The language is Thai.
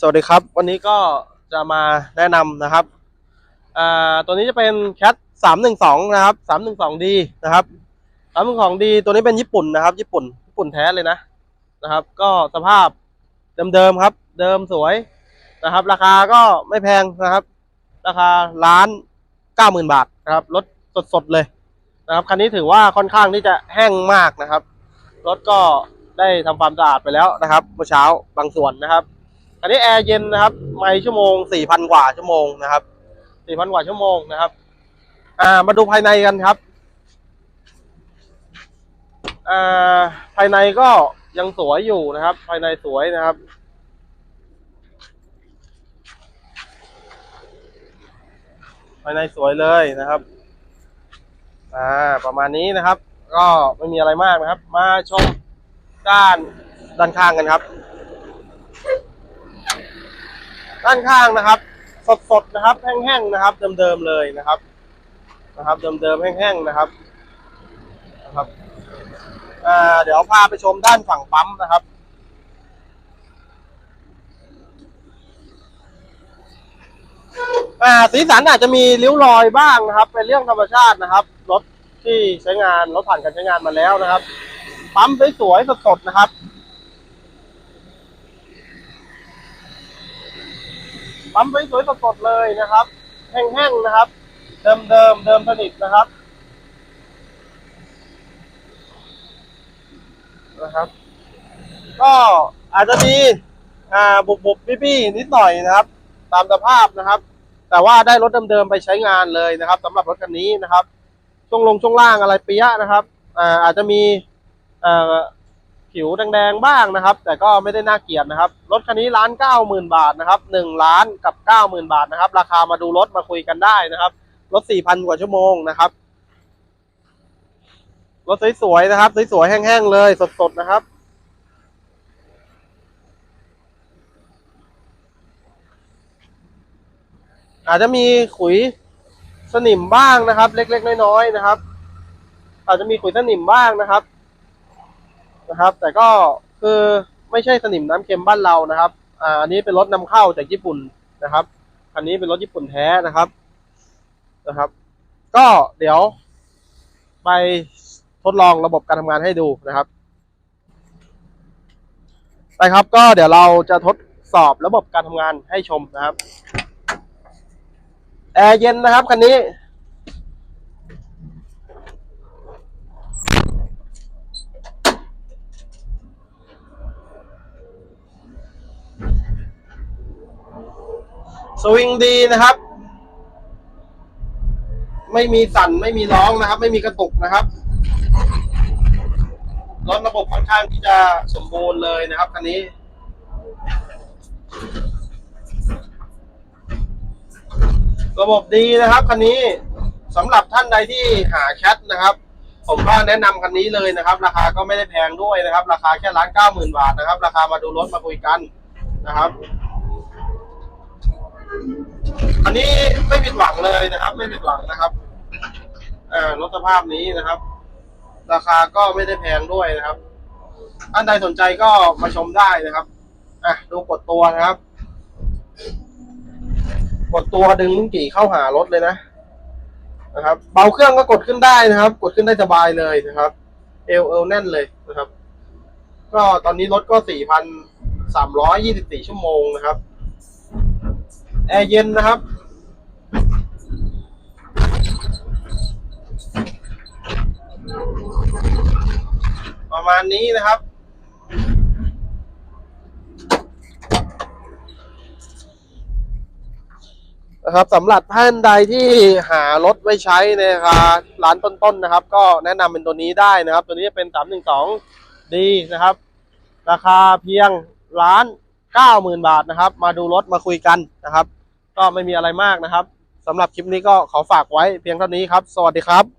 สวัสดีครับ วันนี้ก็จะมาแนะนำนะครับอ่าตัวนี้จะเป็น cat สามหนึ่งสองนะครับสามหนึ่งสองดีนะครับสามหนึ่งสองดีตัวนี้เป็นญี่ปุ่นนะครับ ญี่ปุ่นญี่ปุ่นแท้เลยนะนะครับ ก็สภาพเดิมๆครับ เดิมสวยนะครับ ราคาก็ไม่แพงนะครับ ราคาล้านเก้าหมื่นบาทนะครับรถสดๆเลยนะครับคันนี้ถือว่าค่อนข้างที่จะแห้งมากนะครับรถก็ได้ทำความสะอาดไปแล้วนะครับเมื่อเช้าบางส่วนนะครับ อันนี้แอร์เย็นนะครับ ไม่ชั่วโมงสี่พันกว่าชั่วโมงนะครับสี่พันกว่าชั่วโมงนะครับ อ่า มาดูภายในกันครับ อ่า ภายในก็ยังสวยอยู่นะครับ ภายในสวยนะครับ ภายในสวยเลยนะครับ อ่า ประมาณนี้นะครับ ก็ไม่มีอะไรมากนะครับ มาชมด้านด้านข้างกันครับ ด้านข้างนะครับ สดๆนะครับ แห้งๆนะครับ เดิมๆเลยนะครับนะครับ เดิมๆแห้งๆนะครับนะครับอ่าเดี๋ยวพาไปชมด้านฝั่งปั๊มนะครับอ่าสีสันอาจจะมีริ้วรอยบ้างนะครับ เป็นเรื่องธรรมชาตินะครับรถที่ใช้งานรถผ่านการใช้งานมาแล้วนะครับ ปั๊มสวยๆสดๆนะครับ ปั๊มสวยสดๆเลยนะครับ แห้งๆนะครับ เดิมเดิมๆเดิมสนิทนะครับนะครับ ก็อาจจะมีอ่าบุบบุบๆบี้ๆนิดหน่อยนะครับ ตามสภาพนะครับ แต่ว่าได้รถเดิมๆไปใช้งานเลยนะครับสำหรับรถคันนี้นะครับช่วงลงช่วงล่างอะไรเปียะนะครับอ่าอาจจะมีอ่า ผิวแดงๆบ้างนะครับ แต่ก็ไม่ได้น่าเกลียดนะครับ รถคันนี้ล้านเก้าหมื่นบาทนะครับหนึ่งล้านกับเก้าหมื่นบาทนะครับ ราคามาดูรถมาคุยกันได้นะครับ รถสี่พันกว่าชั่วโมงนะครับ รถสวยๆนะครับ สวยๆแห้งๆเลยสดๆนะครับอาจจะมีขุยสนิมบ้างนะครับ เล็กๆน้อยๆนะครับ อาจจะมีขุยสนิมบ้างนะครับ นะครับ แต่ก็คือไม่ใช่สนิมน้ำเค็มบ้านเรานะครับอ่าอันนี้เป็นรถนำเข้าจากญี่ปุ่นนะครับ อันนี้เป็นรถญี่ปุ่นแท้นะครับนะครับ ก็เดี๋ยว ไปทดลองระบบการทำงานให้ดูนะครับไปครับ ก็เดี๋ยวเราจะทดสอบระบบการทำงานให้ชมนะครับแอร์เย็นนะครับคันนี้ สวิงดีนะครับ ไม่มีสั่นไม่มีร้องนะครับ ไม่มีกระตุกนะครับรถระบบค่อนข้างที่จะสมบูรณ์เลยนะครับคันนี้ระบบดีนะครับคันนี้สำหรับท่านใดที่หาแคทนะครับ ผมก็แนะนำคันนี้เลยนะครับ ราคาก็ไม่ได้แพงด้วยนะครับ ราคาแค่ล้านเก้าหมื่นบาทนะครับ ราคามาดูรถมาคุยกันนะครับ อันนี้ไม่ผิดหวังเลยนะครับ ไม่ผิดหวังนะครับเอ่อรถสภาพนี้นะครับ ราคาก็ไม่ได้แพงด้วยนะครับท่านใดสนใจก็มาชมได้นะครับอะดูกดตัวนะครับ กดตัวดึงลุงกี่เข้าหารถเลยนะนะครับเบาเครื่องก็กดขึ้นได้นะครับ กดขึ้นได้สบายเลยนะครับ เอวเอวแน่นเลยนะครับ ก็ตอนนี้รถก็สี่พันสามร้อยยี่สิบสี่ชั่วโมงนะครับ แอร์เย็นนะครับ ประมาณนี้นะครับ นะครับสำหรับท่านใดที่หารถไว้ใช้ในราคาร้านต้นๆนะครับ ก็แนะนำเป็นตัวนี้ได้นะครับ ตัวนี้จะเป็น 312ดีนะครับ ราคาเพียงล้านเก้าหมื่นบาทนะครับ มาดูรถมาคุยกันนะครับ ก็ไม่มีอะไรมากนะครับสำหรับคลิปนี้ก็ขอฝากไว้เพียงเท่านี้ครับ สวัสดีครับ